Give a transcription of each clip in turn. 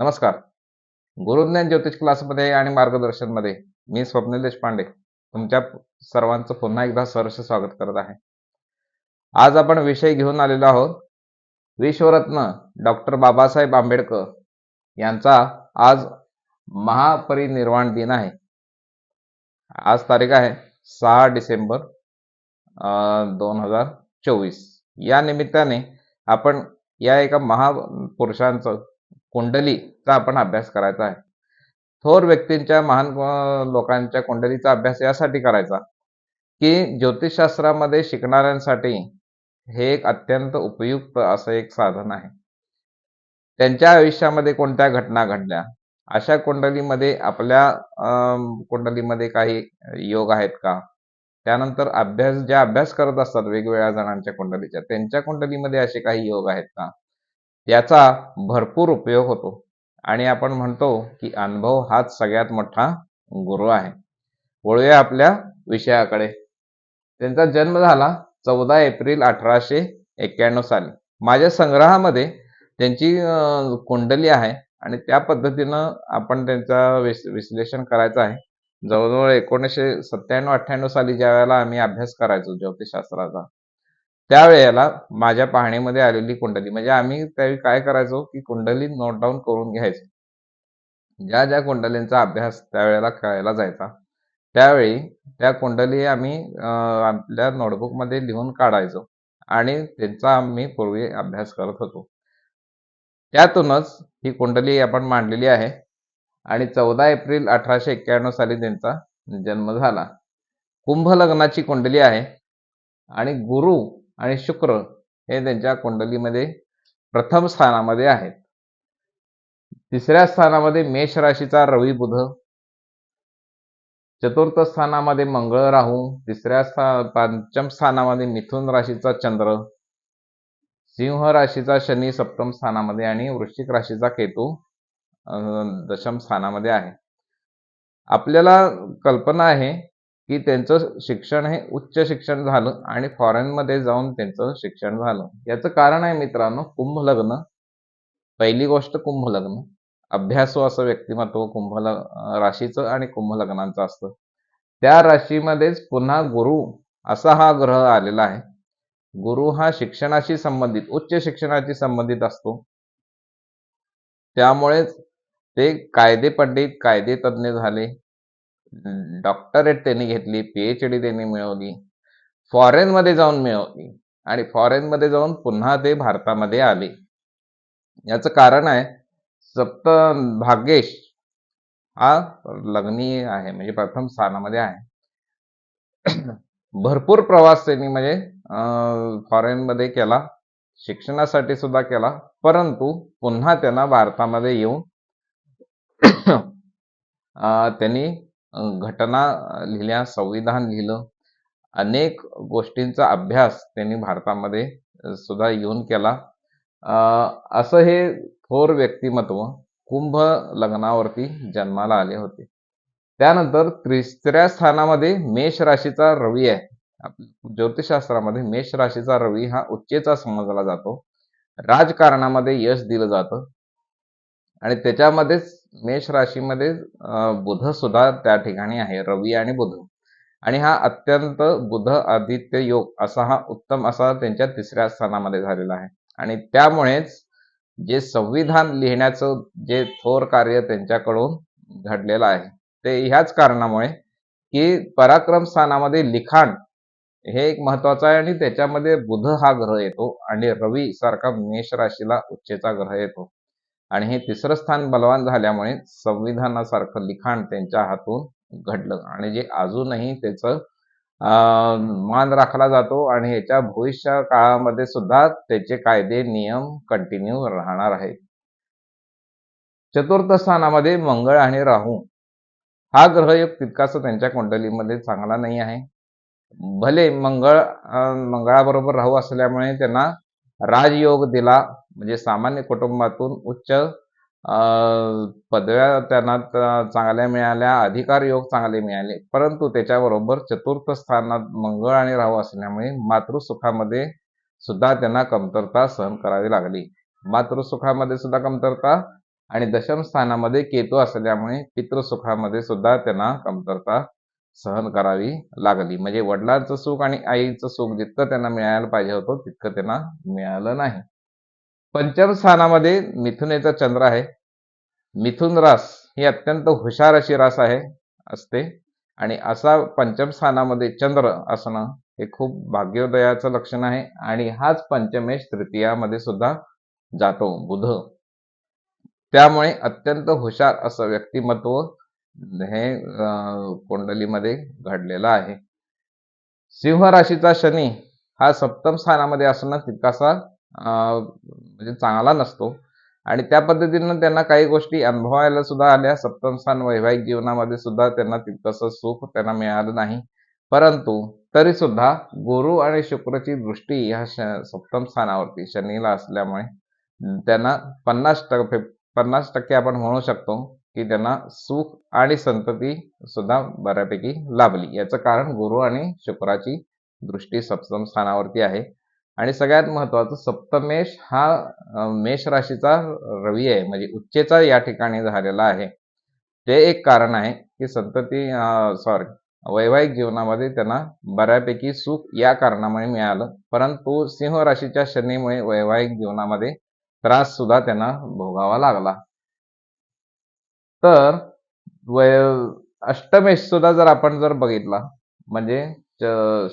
नमस्कार. गुरुज्ञान ज्योतिष क्लासमध्ये आणि मार्गदर्शनमध्ये मी स्वप्नील देशपांडे तुमच्या सर्वांचं पुन्हा एकदा सहर्ष स्वागत करत आहे. आज आपण विषय घेऊन आलेलो आहोत विश्वरत्न डॉक्टर बाबासाहेब आंबेडकर यांचा आज महापरिनिर्वाण दिन आहे. आज तारीख आहे सहा डिसेंबर दोन हजार चोवीस. या निमित्ताने आपण या एका महापुरुषांचं कुंडलीचा आपण अभ्यास करायचा आहे. थोर व्यक्तींच्या महान लोकांच्या कुंडलीचा अभ्यास यासाठी करायचा की ज्योतिषशास्त्रामध्ये शिकणाऱ्यांसाठी हे एक अत्यंत उपयुक्त असं एक साधन आहे. त्यांच्या आयुष्यामध्ये कोणत्या घटना घडल्या? अशा कुंडलीमध्ये आपल्या अं, कुंडलीमध्ये काही योग आहेत का? त्यानंतर अभ्यास ज्या अभ्यास करत असतात वेगवेगळ्या जणांच्या कुंडलीच्या त्यांच्या कुंडलीमध्ये असे काही योग आहेत का? याचा भरपूर उपयोग होतो. आणि आपण म्हणतो की अनुभव हाच सगळ्यात मोठा गुरु आहे. वळूया आपल्या विषयाकडे. त्यांचा जन्म झाला चौदा एप्रिल अठराशे एक्क्याण्णव साली. माझ्या संग्रहामध्ये त्यांची कुंडली आहे आणि त्या पद्धतीनं आपण त्यांचा विश्लेषण करायचं आहे. जवळजवळ एकोणीसशे सत्त्याण्णव अठ्ठ्याण्णव साली ज्या वेळेला आम्ही अभ्यास करायचो ज्योतिषशास्त्राचा त्यावेळेला माझ्या पाहणीमध्ये आलेली कुंडली म्हणजे आम्ही त्यावेळी काय करायचो की कुंडली नोट डाऊन करून घ्यायचो. ज्या ज्या कुंडलींचा अभ्यास त्यावेळेला करायला जायचा त्यावेळी त्या कुंडली आम्ही आपल्या नोटबुकमध्ये लिहून काढायचो आणि त्यांचा आम्ही पूर्वी अभ्यास करत होतो. त्यातूनच ही कुंडली आपण मांडलेली आहे आणि चौदा एप्रिल अठराशे एक्क्याण्णव साली त्यांचा जन्म झाला. कुंभ लग्नाची कुंडली आहे आणि गुरु आणि शुक्र हे त्यांच्या कुंडलीमध्ये प्रथम स्थानामध्ये आहेत. तिसऱ्या स्थानामध्ये मेष राशीचा रवी बुध. चतुर्थ स्थानामध्ये मंगळ राहू. तिसऱ्या स्था पंचम स्थानामध्ये मिथुन राशीचा चंद्र. सिंह राशीचा शनी सप्तम स्थानामध्ये आणि वृश्चिक राशीचा केतू दशम स्थानामध्ये आहे. आपल्याला कल्पना आहे की त्यांचं शिक्षण हे उच्च शिक्षण झालं आणि फॉरेनमध्ये जाऊन त्यांचं शिक्षण झालं. याचं कारण आहे मित्रांनो कुंभ लग्न पहिली गोष्ट कुंभ लग्न अभ्यासू हो असं व्यक्तिमत्व कुंभ राशीचं आणि कुंभ लग्नाचं असतं. त्या राशीमध्येच पुन्हा गुरु असा हा ग्रह आलेला आहे. गुरु हा शिक्षणाशी संबंधित उच्च शिक्षणाशी संबंधित असतो. त्यामुळेच ते कायदे पंडित कायदे तज्ज्ञ झाले. डॉक्टरेट त्यांनी घेतली पीएचडी त्यांनी मिळवली फॉरेनमध्ये जाऊन मिळवली आणि फॉरेनमध्ये जाऊन पुन्हा ते भारतामध्ये आले. याचं कारण आहे सप्त भाग्येश हा लग्नी आहे म्हणजे प्रथम स्थानामध्ये आहे. भरपूर प्रवास त्यांनी म्हणजे फॉरेनमध्ये केला शिक्षणासाठी सुद्धा केला परंतु पुन्हा त्यांना भारतामध्ये येऊन त्यांनी घटना लिहिल्या संविधान लिहिलं अनेक गोष्टींचा अभ्यास त्यांनी भारतामध्ये सुद्धा येऊन केला. अं, असं हे थोर व्यक्तिमत्व कुंभ लग्नावरती जन्माला आले होते. त्यानंतर तिसऱ्या स्थानामध्ये मेष राशीचा रवी आहे. ज्योतिषशास्त्रामध्ये मेष राशीचा रवी हा उच्चेचा समजला जातो. राजकारणामध्ये यश दिलं जातं. आणि त्याच्यामध्येच मेष राशीमध्ये बुध सुद्धा त्या ठिकाणी आहे रवी आणि बुध. आणि हा अत्यंत बुध आदित्य योग असा हा उत्तम असा त्यांच्या तिसऱ्या स्थानामध्ये झालेला आहे. आणि त्यामुळेच जे संविधान लिहिण्याचं जे थोर कार्य त्यांच्याकडून घडलेलं आहे ते ह्याच कारणामुळे की पराक्रम स्थानामध्ये लिखाण हे एक महत्वाचं आहे आणि त्याच्यामध्ये बुध हा ग्रह येतो आणि रवी सारखा मेष राशीला उच्चेचा ग्रह येतो. आणि हे तिसरं स्थान बलवान झाल्यामुळे संविधानासारखं लिखाण त्यांच्या हातून घडलं. आणि जे अजूनही त्याचं अं, मान राखला जातो आणि याच्या भविष्य काळामध्ये सुद्धा त्याचे कायदे नियम कंटिन्यू राहणार आहेत. चतुर्थ स्थानामध्ये मंगळ आणि राहू. हा ग्रहयोग तितकासा त्यांच्या कुंडलीमध्ये चांगला नाही आहे. भले मंगळ मंगळाबरोबर राहू असल्यामुळे त्यांना राजयोग दिला म्हणजे सामान्य कुटुंबातून उच्च अं, पदव्या त्यांना चांगल्या मिळाल्या अधिकार योग चांगले मिळाले. परंतु त्याच्याबरोबर चतुर्थ स्थानात मंगळ आणि राहू असल्यामुळे मातृसुखामध्ये सुद्धा त्यांना कमतरता सहन करावी लागली. मातृसुखामध्ये सुद्धा कमतरता आणि दशम स्थानामध्ये केतू असल्यामुळे पितृसुखामध्ये सुद्धा त्यांना कमतरता सहन करावी लागली. म्हणजे वडिलांचं सुख आणि आईचं सुख जितकं त्यांना मिळायला पाहिजे होतं तितकं त्यांना मिळालं नाही. पंचम स्थानामध्ये मिथुनेचा चंद्र आहे. मिथुन रास ही अत्यंत हुशार अशी रास आहे असते. आणि असा पंचम स्थानामध्ये चंद्र असणं हे खूप भाग्योदयाचं लक्षण आहे. आणि हाच पंचमेश तृतीयामध्ये सुद्धा जातो बुध. त्यामुळे अत्यंत हुशार असं व्यक्तिमत्व हे कुंडलीमध्ये घडलेलं आहे. सिंह राशीचा शनी हा सप्तम स्थानामध्ये असणं तितकासा म्हणजे चांगला नसतो. आणि त्या पद्धतीनं त्यांना काही गोष्टी अनुभवायला सुद्धा आल्या. सप्तम स्थान वैवाहिक जीवनामध्ये सुद्धा त्यांना तितकंसं सुख त्यांना मिळालं नाही. परंतु तरी सुद्धा गुरु आणि शुक्रची दृष्टी ह्या सप्तम स्थानावरती शनीला असल्यामुळे त्यांना पन्नास टक्के पन्नास टक्के आपण म्हणू शकतो की त्यांना सुख आणि संतती सुद्धा बऱ्यापैकी लाभली. याचं कारण गुरु आणि शुक्राची दृष्टी सप्तम स्थानावरती आहे. आणि सगळ्यात महत्वाचं सप्तमेश हा मेष राशीचा रवी आहे म्हणजे उच्चेचा या ठिकाणी झालेला आहे. ते एक कारण आहे की संतती सॉरी वैवाहिक जीवनामध्ये त्यांना बऱ्यापैकी सुख या कारणामुळे मिळालं. परंतु सिंह राशीच्या शनीमुळे वैवाहिक जीवनामध्ये त्रास सुद्धा त्यांना भोगावा लागला. तर वय अष्टमेश सुद्धा जर आपण जर बघितला म्हणजे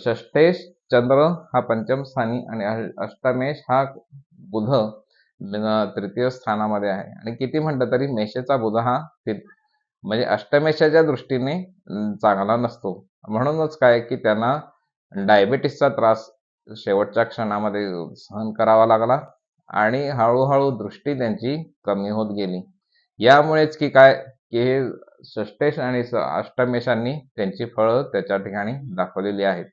षष्ठेश चंद्र हा पंचम स्थानी आणि अष्टमेश हा बुध तृतीय स्थानामध्ये आहे. आणि किती म्हटलं तरी मेषेचा बुध हा म्हणजे अष्टमेशाच्या दृष्टीने चांगला नसतो. म्हणूनच काय की त्यांना डायबिटीसचा त्रास शेवटच्या क्षणामध्ये सहन करावा लागला आणि हळूहळू दृष्टी त्यांची कमी होत गेली. यामुळेच की काय की हे षष्टेश आणि अष्टमेशांनी त्यांची फळं त्याच्या ठिकाणी दाखवलेली आहेत.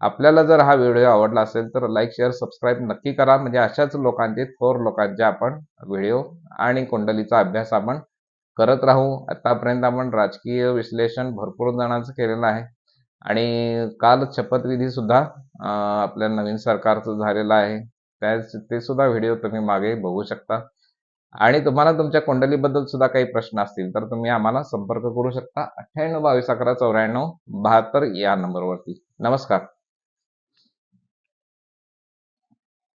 आपल्याला जर हा व्हिडिओ आवडला असेल तर लाईक शेअर सबस्क्राईब नक्की करा. म्हणजे अशाच लोकांचे थोर लोकांचे आपण व्हिडिओ आणि कुंडलीचा अभ्यास आपण करत राहू. आतापर्यंत आपण राजकीय विश्लेषण भरपूर जणांचं केलेलं आहे. आणि काल शपथविधी सुद्धा आपल्या नवीन सरकारचं झालेलं आहे. त्याच ते सुद्धा व्हिडिओ तुम्ही मागे बघू शकता. आणि तुम्हाला तुमच्या कुंडलीबद्दल सुद्धा काही प्रश्न असतील तर तुम्ही आम्हाला संपर्क करू शकता. अठ्ठ्याण्णव बावीस अकरा चौऱ्याण्णव बहात्तर या नंबरवरती. नमस्कार.